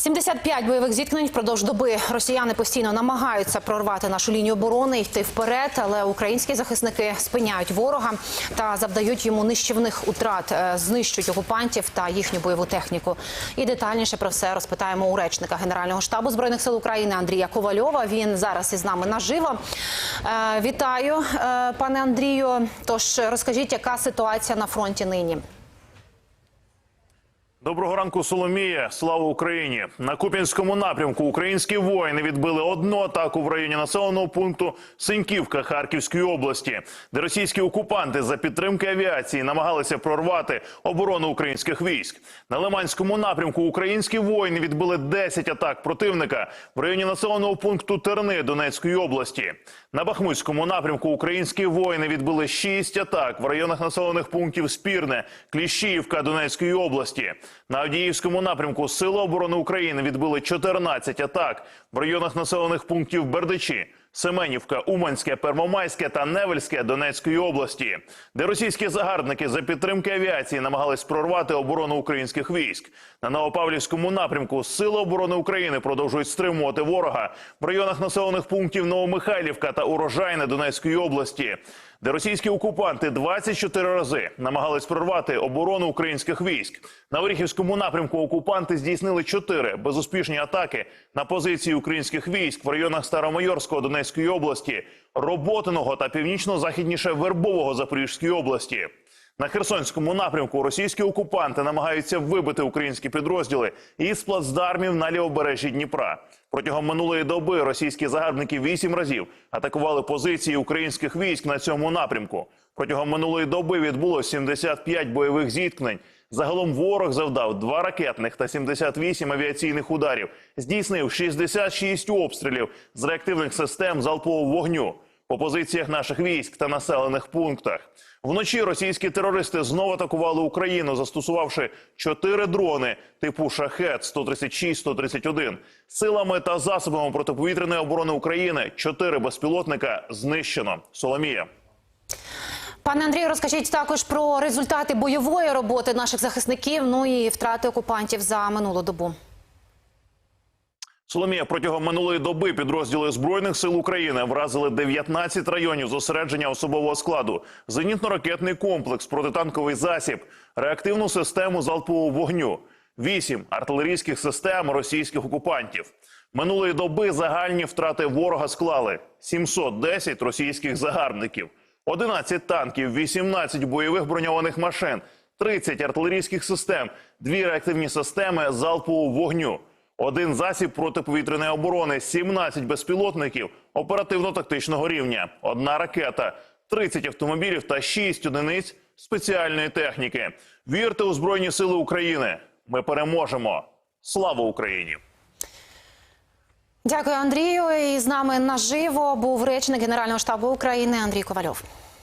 75 бойових зіткнень впродовж доби росіяни постійно намагаються прорвати нашу лінію оборони, йти вперед, але українські захисники спиняють ворога та завдають йому нищівних утрат, е, знищують окупантів та їхню бойову техніку. І детальніше про все розпитаємо у речника Генерального штабу збройних сил України Андрія Ковальова. Він зараз із нами наживо. Е, Вітаю, е, пане Андрію. Тож розкажіть, яка ситуація на фронті нині? Доброго ранку, Соломія. Слава Україні! На Куп'янському напрямку українські воїни відбили одну атаку в районі населеного пункту Синьківка Харківської області, де російські окупанти за підтримки авіації намагалися прорвати оборону українських військ. На Лиманському напрямку українські воїни відбили 10 атак противника в районі населеного пункту Терни Донецької області. На Бахмутському напрямку українські воїни відбили 6 атак в районах населених пунктів Спірне, Кліщіївка Донецької області. На Авдіївському напрямку Сили оборони України відбили 14 атак в районах населених пунктів Бердичі, Семенівка, Уманське, Первомайське та Невельське Донецької області, де російські загарбники за підтримки авіації намагались прорвати оборону українських військ. На Новопавлівському напрямку Сили оборони України продовжують стримувати ворога в районах населених пунктів Новомихайлівка та Урожайне Донецької області, де російські окупанти 24 рази намагались прорвати оборону українських військ. На Оріхівському напрямку окупанти здійснили чотири безуспішні атаки на позиції українських військ в районах Старомайорського Донецької області, Роботиного та північно-західніше Вербового Запорізької області. На Херсонському напрямку російські окупанти намагаються вибити українські підрозділи із плацдармів на лівобережжі Дніпра. Протягом минулої доби російські загарбники вісім разів атакували позиції українських військ на цьому напрямку. Протягом минулої доби відбулося 75 бойових зіткнень. Загалом ворог завдав два ракетних та 78 авіаційних ударів, здійснив 66 обстрілів з реактивних систем залпового вогню по позиціях наших військ та населених пунктах. Вночі російські терористи знову атакували Україну, застосувавши чотири дрони типу шахет 136-131. Силами та засобами протиповітряної оборони України чотири безпілотника знищено. Соломія. Пане Андрію, розкажіть також про результати бойової роботи наших захисників, ну і втрати окупантів за минулу добу. Соломія протягом минулої доби підрозділи збройних сил України вразили 19 районів зосередження особового складу, зенітно-ракетний комплекс, протитанковий засіб, реактивну систему залпового вогню, 8 артилерійських систем російських окупантів. Минулої доби загальні втрати ворога склали 710 російських загарбників, 11 танків, 18 бойових броньованих машин, 30 артилерійських систем, 2 реактивні системи залпового вогню. Один засіб протиповітряної оборони, 17 безпілотників оперативно-тактичного рівня, одна ракета, 30 автомобілів та 6 одиниць спеціальної техніки. Вірте у Збройні Сили України. Ми переможемо. Слава Україні! Дякую, Андрію. І з нами наживо був речник Генерального штабу України Андрій Ковальов.